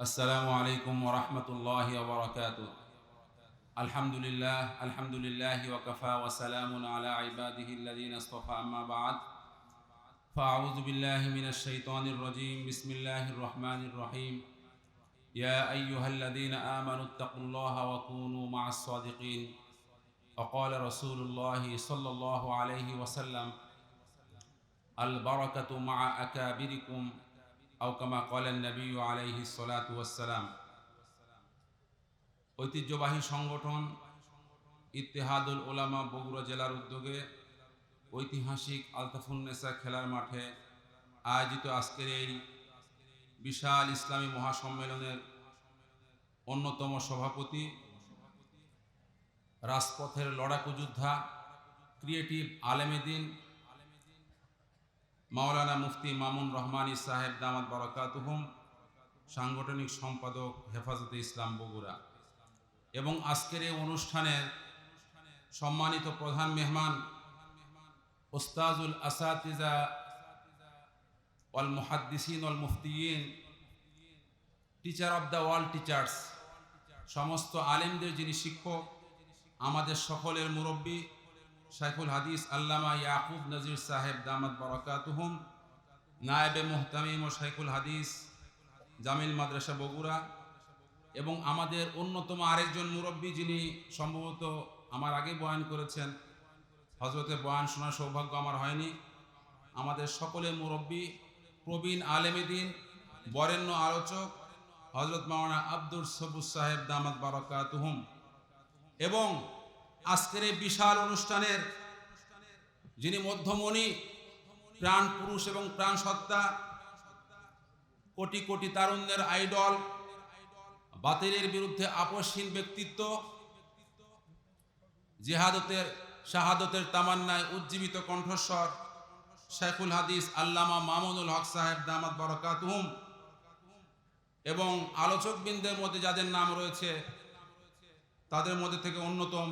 السلام عليكم ورحمة الله وبركاته. الحمد لله الحمد لله وكفى وسلام على عباده الذين اصطفى أما بعد. فأعوذ بالله من الشيطان الرجيم. بسم الله الرحمن الرحيم. يا أيها الذين آمنوا اتقوا الله وكونوا مع الصادقين. وقال رسول الله صلى الله عليه وسلم البركة مع أكابركم আও কামা কলেন নবী আলাইহি সালাতাম ঐতিহ্যবাহী সংগঠন ইত্তেহাদুল ওলামা বগুড়া জেলার উদ্যোগে ঐতিহাসিক আলতাফুন্নেসা খেলার মাঠে আয়োজিত আজকের এই বিশাল ইসলামী মহাসম্মেলনের অন্যতম সভাপতি, রাজপথের লড়াকু যোদ্ধা, ক্রিয়েটিভ আলেমেদিন মাওলানা মুফতি মামুন রহমানী সাহেব দামাত বরকাতুহুম, সাংগঠনিক সম্পাদক হেফাজতে ইসলাম বগুড়া। এবং আজকের এই অনুষ্ঠানের সম্মানিত প্রধান মেহমান ওস্তাজুল আসাতিজা ওয়াল মুহাদ্দিসিন ওয়াল মুফতিয়িন, teacher of the world teachers, সমস্ত আলেমদের যিনি শিক্ষক, আমাদের সকলের মুরব্বী শাইখুল হাদিস আল্লামা ইয়াকুব নজির সাহেব দামাত বরকাতুহুম, নায়েবে মোহতামিম ও শাইখুল হাদিস জামিল মাদ্রাসা বগুড়া এবং আমাদের অন্যতম আরেকজন মুরব্বী যিনি সম্ভবত আমার আগে বয়ান করেছেন হজরতে বয়ান শোনার সৌভাগ্য আমার হয়নি। আমাদের সকলে মুরব্বী, প্রবীণ আলেমেদিন বরেণ্য আলোচক হজরত মাওলানা আব্দুর সবুজ সাহেব দামাত বারাকাতুহুম এবং আজকের এই বিশাল অনুষ্ঠানের যিনি মধ্যমণি, প্রাণ পুরুষ এবং প্রাণ সত্তা, কোটি কোটি তারুণ্যের আইডল, বাতিলের বিরুদ্ধে আপসহীন ব্যক্তিত্ব, জেহাদতের, শাহাদতের তামান্নায় উজ্জীবিত কণ্ঠস্বর শেখুল হাদিস আল্লামা মামুনুল হক সাহেব দামাত বরকাতুহুম, এবং আলোচকবৃন্দের মধ্যে যাদের নাম রয়েছে, তাদের মধ্যে থেকে অন্যতম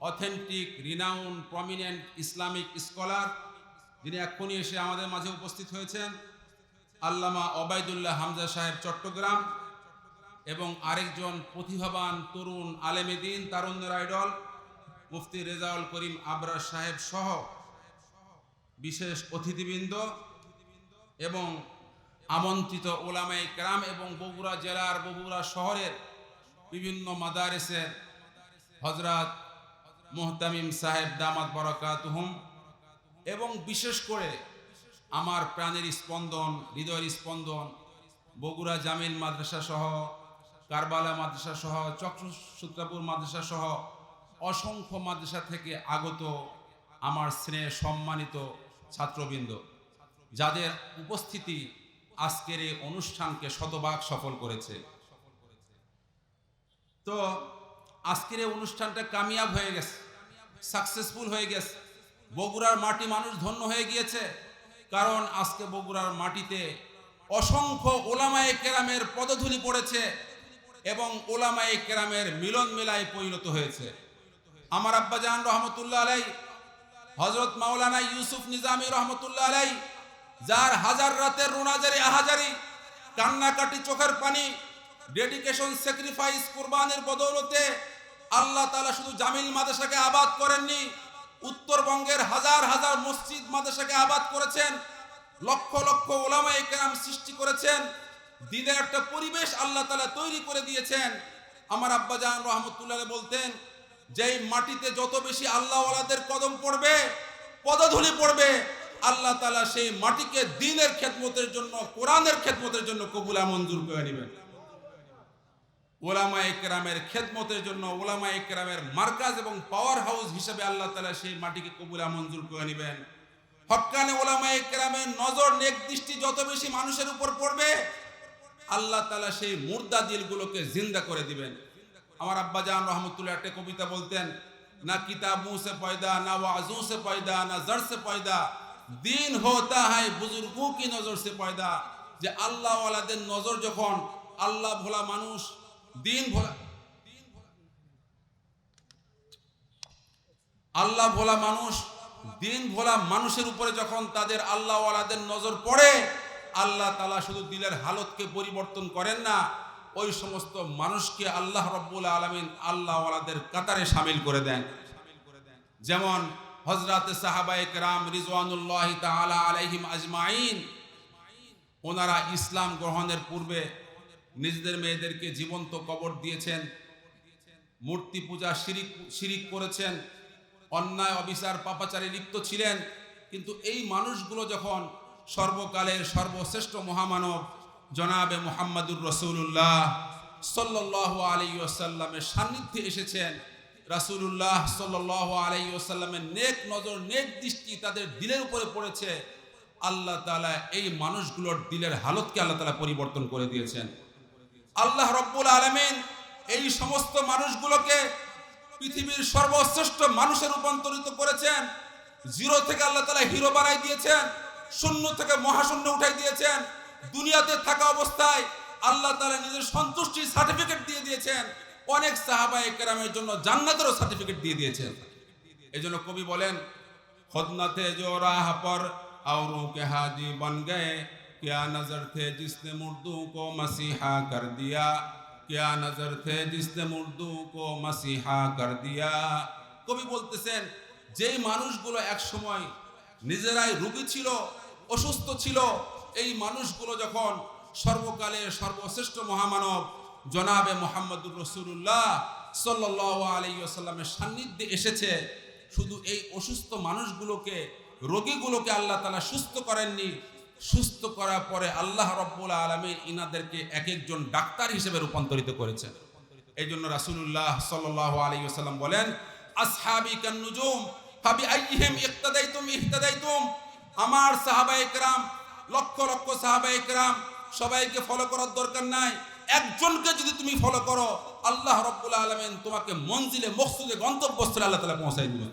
authentic renowned prominent Islamic scholar যিনি এক্ষুনি এসে আমাদের মাঝে উপস্থিত হয়েছেন, আল্লামা অবায়দুল্লাহ হামজা সাহেব চট্টগ্রাম এবং আরেকজন প্রতিভাবান তরুণ আলেমেদিন তারুণ্যের আইডল মুফতি রেজাউল করিম আবরার সাহেব সহ বিশেষ অতিথিবৃন্দ এবং আমন্ত্রিত ওলামাই গ্রাম এবং বগুড়া জেলার, বগুড়া শহরের বিভিন্ন মাদারেসের হজরত মোহতামিম সাহেব দামাত বরকাতুহুম। এবং বিশেষ করে আমার প্রাণের স্পন্দন, হৃদয়ের স্পন্দন, বগুড়া জামিল মাদ্রাসা সহ, কারবালা মাদ্রাসা সহ চক্রসূত্রাপুর মাদ্রাসা সহ অসংখ্য মাদ্রাসা থেকে আগত আমার স্নেহ সম্মানিত ছাত্রবৃন্দ, যাদের উপস্থিতি আজকের এই অনুষ্ঠানকে শতভাগ সফল করেছে। তো আজকের এই অনুষ্ঠানটা কামিয়াব হয়ে গেছে সাকসেসফুল হয়ে গেছে। বগুড়ার মাটি মানুষ ধন্য হয়ে গিয়েছে, কারণ আজকে বগুড়ার মাটিতে অসংখ্য ওলামায়ে কেরামের পদধূলি পড়েছে এবং ওলামায়ে কেরামের মিলন মেলায় পরিণত হয়েছে। আমার আব্বাজান রহমতুল্লাহ আলাই হজরত মাওলানা ইউসুফ নিজামী রহমতুল্লাহ আলাই, যার হাজার রাতের রোনাজারি আহাজারি, কান্নাকাটি চোখের পানি ডেডিকেশন স্যাক্রিফাইস কোরবানের বদৌলতে আল্লাহ তালা শুধু জামিল মাদ্রাসাকে আবাদ করেননি, উত্তরবঙ্গের হাজার হাজার মসজিদ মাদ্রাসাকে আবাদ করেছেন, লক্ষ লক্ষ ওলামাই কেরাম সৃষ্টি করেছেন, দিনের একটা পরিবেশ আল্লাহ তালা তৈরি করে দিয়েছেন। আমার আব্বাজান রহমতুল্লাহ বলতেন, যেই মাটিতে যত বেশি আল্লাহওয়ালাদের কদম পড়বে, পদধূলি পড়বে, আল্লাহ তালা সেই মাটিকে দিনের খেদমতের জন্য, কোরআনের খেদমতের জন্য কবুলা মঞ্জুর করে নেবেন। ওলামা একরামের খেদমতের জন্য, ওলামা একরামের মার্কাজ এবং পাওয়ার হাউস হিসেবে আল্লাহ তালা সেই মাটিকে কবুলা মঞ্জুর করে নেবেন। হকানে ওলামা একরামের নজর নেক দৃষ্টি যত বেশি মানুষের উপর পড়বে, আল্লাহ তালা সেই মুর্দা দিলগুলোকে জিন্দা করে দিবেন। আমার আব্বা জান রহমতুল্লাহ একটা কবিতা বলতেন, না কিতাব সে পয়দা, না ওয়াজু সে পয়দা, না জর সে পয়দা। দিন হোতা হয় বুজুর্গু কি নজর সে পয়দা? যে আল্লাহ ওয়ালাদের নজর যখন আল্লাহ ভোলা মানুষ দিন ভোলা। আল্লাহ ভোলা মানুষ, দিন ভোলা মানুষের উপরে যখন তাদের আল্লাহওয়ালাদের নজর পড়ে, আল্লাহ তালা শুধু দিলের হালতকে পরিবর্তন করেন না, ওই সমস্ত মানুষকে আল্লাহ রব্বুল আলমিন আল্লাহ কাতারে সামিল করে দেন। যেমন হজরত সাহাবায়ে কেরাম রিজওয়ানুল্লাহ তাআলা আলাইহিম আজমাইন, ওনারা ইসলাম গ্রহণের পূর্বে নিজেদের মেয়েদেরকে জীবন্ত কবর দিয়েছেন, মূর্তি পূজা শিরিক শিরিক করেছেন, অন্যায়, অবিচার, পাপাচারে লিপ্ত ছিলেন, কিন্তু এই মানুষগুলো যখন সর্বকালের সর্বশ্রেষ্ঠ মহামানব জনাবে মোহাম্মদুর রসুল্লাহ সাল্লাহ আলী আসাল্লামের সান্নিধ্যে এসেছেন, রাসূলুল্লাহ সাল্লাহ আলী আসাল্লামের নেক নজর, নেক দৃষ্টি তাদের দিলের উপরে পড়েছে। আল্লাহ তালা এই মানুষগুলোর দিলের হালতকে আল্লাহ তাআলা পরিবর্তন করে দিয়েছেন। আল্লাহ রব্বুল আলমিন এই সমস্ত মানুষগুলোকে পৃথিবীর সর্বশ্রেষ্ঠ মানুষে রূপান্তরিত করেছেন। জিরো থেকে আল্লাহ তালা হিরো বানাই দিয়েছেন, শূন্য থেকে মহাশূন্য উঠাই দিয়েছেন। দুনিয়াতে থাকা অবস্থায় আল্লাহ তালা নিজের সন্তুষ্টি সার্টিফিকেট দিয়ে দিয়েছেন। অনেক সাহাবা কেরামের জন্য জান্নাতেরও সার্টিফিকেট দিয়ে দিয়েছেন। এই জন্য কবি বলেন খদনাথে জোরা হাপর আউরু কেহাজি বন গায়ে क्या नजर थे जिसने मुर्दू को मसीहा कर दिया क्या नजर थे जिसने मुर्दू को मसीहा कर दिया কবি বলতেছেন যেই মানুষগুলো এক সময় নিজেরাই রোগী ছিল অসুস্থ ছিল এই মানুষগুলো যখন সর্বকালের সর্বশ্রেষ্ঠ মহামানব জনাবে মোহাম্মদুর রসুল্লাহ সাল্লাহ আলাইসাল্লামের সান্নিধ্যে এসেছে শুধু এই অসুস্থ মানুষগুলোকে রোগীগুলোকে আল্লাহ তালা সুস্থ করেননি সুস্থ করার পরে আল্লাহ রব্বুল আলমী ইনাদেরকে এক একজন ডাক্তার হিসেবে রূপান্তরিত করেছেন। এই জন্য রাসুল্লাহ সাল্লাহ আলী সাল্লাম বলেন, আসহাবি ইহতাদাইতুম। আমার সাহাবায়ে কেরাম, লক্ষ লক্ষ সাহাবায়ে কেরাম, সবাইকে ফলো করার দরকার নাই। একজনকে যদি তুমি ফলো করো, আল্লাহ রব্বুল আলমেন তোমাকে মঞ্জিলে মকসুদে গন্তব্যস্থলে আল্লাহ তালা পৌঁছাই দিবেন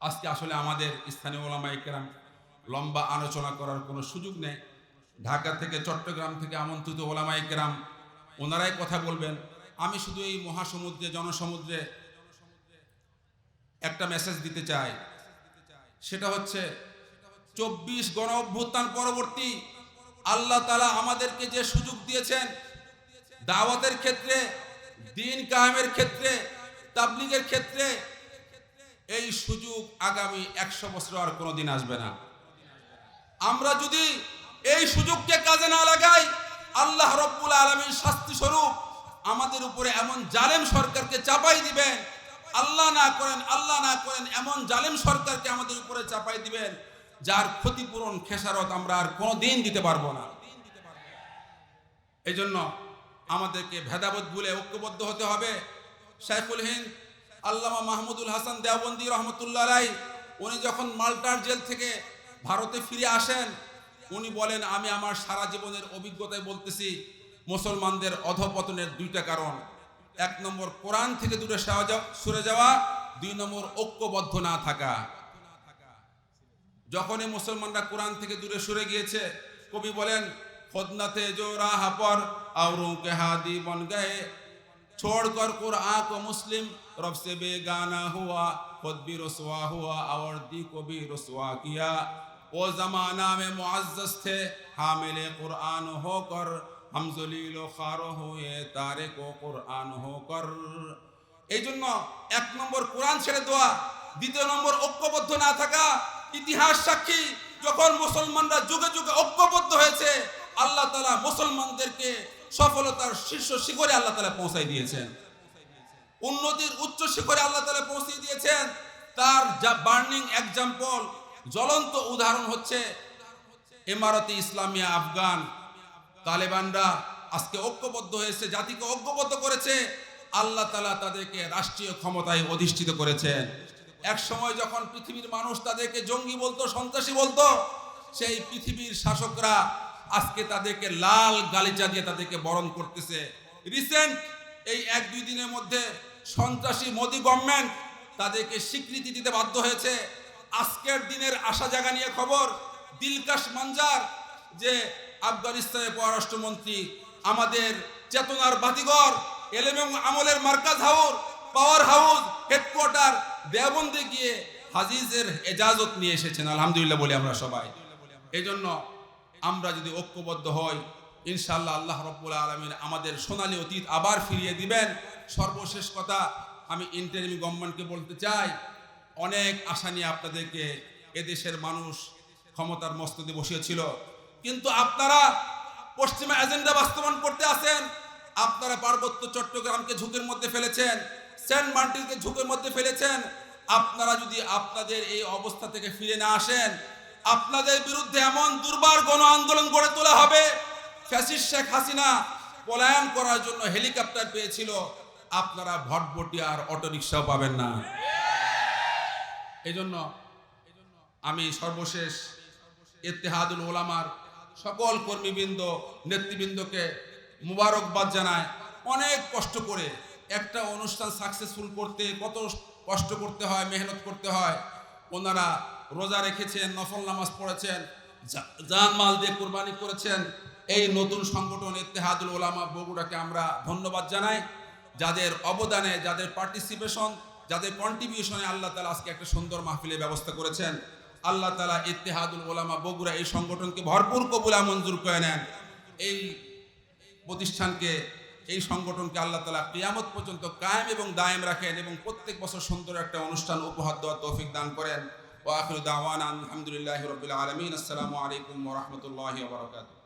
আজকে আসলে আমাদের স্থানীয় ওলামাই কেরাম লম্বা আলোচনা করার কোনো সুযোগ নেই। ঢাকা থেকে চট্টগ্রাম থেকে আমন্ত্রিত ওলামাই গ্রাম ওনারাই কথা বলবেন। আমি শুধু এই মহাসমুদ্রে, জনসমুদ্রে একটা মেসেজ দিতে চাই। সেটা হচ্ছে, চব্বিশ গণ অভ্যুত্থান পরবর্তী আল্লাহ তালা আমাদেরকে যে সুযোগ দিয়েছেন, দাওয়াতের ক্ষেত্রে, দিন কায়েমের ক্ষেত্রে, তাবলিগের ক্ষেত্রে, এই সুযোগ আগামী একশো বছর আর কোনোদিন আসবে না। আমরা যদি এই সুযোগকে কাজে না লাগাই, আল্লাহ রব্বুল আলমীর শাস্তি স্বরূপ আমাদের উপরে এমন জালেম সরকারকে চাপাই দিবেন। আল্লাহ না করেন, আল্লাহ না করেন, এমন জালেম সরকারকে আমাদের উপরে চাপাই দিবেন, যার ক্ষতিপূরণ, খেসারত আমরা আর কোনো দিন দিতে পারব না। এই জন্য আমাদেরকে ভেদাবোধ ভুলে ঐক্যবদ্ধ হতে হবে। শাইখুল হিন্দ, আল্লামা মাহমুদুল হাসান দেওবন্দি রহমতুল্লাহ রাই উনি যখন মাল্টার জেল থেকে ভারতে ফিরে আসেন উনি বলেন আমি আমার সারা জীবনের অভিজ্ঞতায় বলতেছি মুসলমানদের অধপতনের দুইটা কারণ এক নম্বর কোরআন থেকে দূরে সরে যাওয়া দুই নম্বর ঐক্যবদ্ধ না থাকা যখনই মুসলমানরা কোরআন থেকে দূরে সরে গিয়েছে কবি বলেন খোদনাতে जो राह पर औरों के हादी बन गए छोड़कर कुरान को मुस्लिम रब से बेगाना हुआ खुद भी रसवा हुआ और दी को भी रसवा किया वो जमाना में मुआज्जज थे हामिल कुरान होकर हम जलील खार हुए तारे को कुरान होकर এই জন্য এক নম্বর কোরআন ছেড়ে দেওয়া দ্বিতীয় নম্বর ঐক্যবদ্ধ না থাকা ইতিহাস সাক্ষী যখন মুসলমানরা যুগে যুগে ঐক্যবদ্ধ হয়েছে আল্লাহ তালা মুসলমানদেরকে সফলতার শীর্ষ শিখরে আল্লাহ তালা পৌঁছাই দিয়েছেন উন্নতির উচ্চ শিখরে আল্লাহ তালা পৌঁছে দিয়েছেন তার যা বার্নিং এক্সাম্পল জ্বলন্ত উদাহরণ হচ্ছে এমারতি ইসলামিয়া আফগান। তালেবানরা আজকে ঐক্যবদ্ধ হয়েছে, জাতিকে ঐক্যবদ্ধ করেছে, আল্লাহ তালা তাদেরকে রাষ্ট্রীয় ক্ষমতায় অধিষ্ঠিত করেছেন। এক সময় যখন পৃথিবীর মানুষ তাদেরকে জঙ্গি বলতো, সন্ত্রাসী বলতো, সেই পৃথিবীর শাসকরা আজকে তাদেরকে লাল গালিচা দিয়ে তাদেরকে বরণ করতেছে। রিসেন্ট এই এক দুই দিনের মধ্যে সন্ত্রাসী মোদি গভর্নমেন্ট তাদেরকে স্বীকৃতি দিতে বাধ্য হয়েছে। আজকের দিনের আশা জাগা নিয়ে খবর, দিলকাশ মানজার যে আফগানিস্তানের পররাষ্ট্রমন্ত্রী, আমাদের চেতনার বাতিঘর এলেম এবং আমলের মার্কাজ হাউস, পাওয়ার হাউস, হেডকোয়ার্টার, দেওবন্দে গিয়ে হাজিজের এজাজত নিয়ে এসেছেন, আলহামদুলিল্লাহ বলি আমরা সবাই। এই জন্য আমরা যদি ঐক্যবদ্ধ হই ইনশাল্লাহ আল্লাহ রব্বুল আলমিন আমাদের সোনালী অতীত আবার ফিরিয়ে দিবেন। সর্বশেষ কথা আমি ইন্টারিম গভর্নমেন্টকে বলতে চাই অনেক আশা নিয়ে আপনাদেরকে এদেশের মানুষ ক্ষমতার মস্তদে বসিয়েছিল। কিন্তু আপনারা পশ্চিমা এজেন্ডা বাস্তবায়ন করতে আসেন, আপনারা পার্বত্য চট্টগ্রামকে ঝুঁকির মধ্যে ফেলেছেন, সেন্ট মার্টিনকে ঝুঁকির মধ্যে ফেলেছেন, আপনারা যদি আপনাদের এই অবস্থা থেকে ফিরে না আসেন, আপনাদের বিরুদ্ধে এমন দুর্বার গণ আন্দোলন গড়ে তোলা হবে, ফ্যাসিস্ট শেখ হাসিনা পলায়ন করার জন্য হেলিকপ্টার পেয়েছিল, আপনারা ভটভটি আর অটোরিকশাও পাবেন না। এই জন্য আমি সর্বশেষ ইত্তেহাদুল ওলামার সকল কর্মীবৃন্দ, নেতৃবৃন্দকে মুবারকবাদ জানায়, অনেক কষ্ট করে একটা অনুষ্ঠান সাকসেসফুল করতে কত কষ্ট করতে হয়, মেহনত করতে হয়। ওনারা রোজা রেখেছেন, নফল নামাজ পড়েছেন জা- জান মাল দিয়ে কোরবানি করেছেন। এই নতুন সংগঠন ইত্তেহাদুল ওলামা বগুড়াকে আমরা ধন্যবাদ জানাই। যাদের অবদানে, যাদের পার্টিসিপেশন যাদের কন্ট্রিবিউশনে আল্লাহ তালা আজকে একটা সুন্দর মাহফিলের ব্যবস্থা করেছেন, আল্লাহ তালা ইত্তেহাদুল ওলামা বগুড়া এই সংগঠনকে ভরপুর কবুলা মঞ্জুর করে নেন। এই প্রতিষ্ঠানকে, এই সংগঠনকে আল্লাহ তালা কিয়ামত পর্যন্ত কায়েম এবং দায়েম রাখেন এবং প্রত্যেক বছর সুন্দর একটা অনুষ্ঠান উপহার দেওয়ার তৌফিক দান করেন। ওয়াখির দাওয়ান আলহামদুলিল্লাহ রবিল আলমিন। আসসালামু আলাইকুম ওরহমতুল্লাহ বারকাতুহ।